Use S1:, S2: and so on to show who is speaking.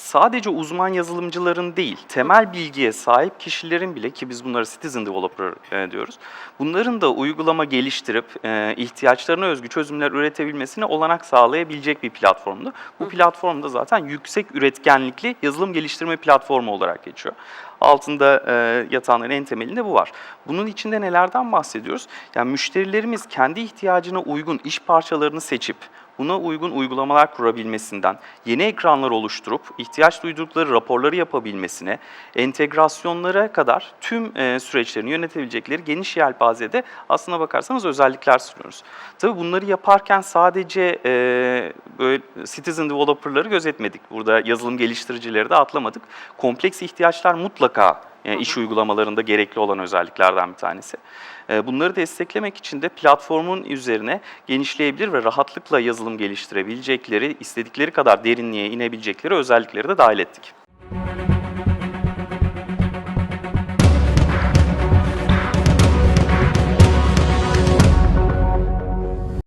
S1: sadece uzman yazılımcıların değil, temel bilgiye sahip kişilerin bile ki biz bunlara citizen developer e, diyoruz. Bunların da uygulama geliştirip e, ihtiyaçlarına özgü çözümler üretebilmesine olanak sağlayabilecek bir platformdu. Bu platform da zaten yüksek üretkenlikli yazılım geliştirme platformu olarak geçiyor. Altında e, yatanların en temelinde bu var. Bunun içinde nelerden bahsediyoruz? Yani müşterilerimiz kendi ihtiyacına uygun iş parçalarını seçip buna uygun uygulamalar kurabilmesinden, yeni ekranlar oluşturup ihtiyaç duydukları raporları yapabilmesine, entegrasyonlara kadar tüm e, süreçlerini yönetebilecekleri geniş yelpazede aslına bakarsanız özellikler sunuyoruz. Tabii bunları yaparken sadece e, böyle citizen developer'ları gözetmedik. Burada yazılım geliştiricileri de atlamadık. Kompleks ihtiyaçlar mutlaka iş uygulamalarında gerekli olan özelliklerden bir tanesi. E, Bunları desteklemek için de platformun üzerine genişleyebilir ve rahatlıkla yazılım geliştirebilecekleri, istedikleri kadar derinliğe inebilecekleri özellikleri de dahil ettik.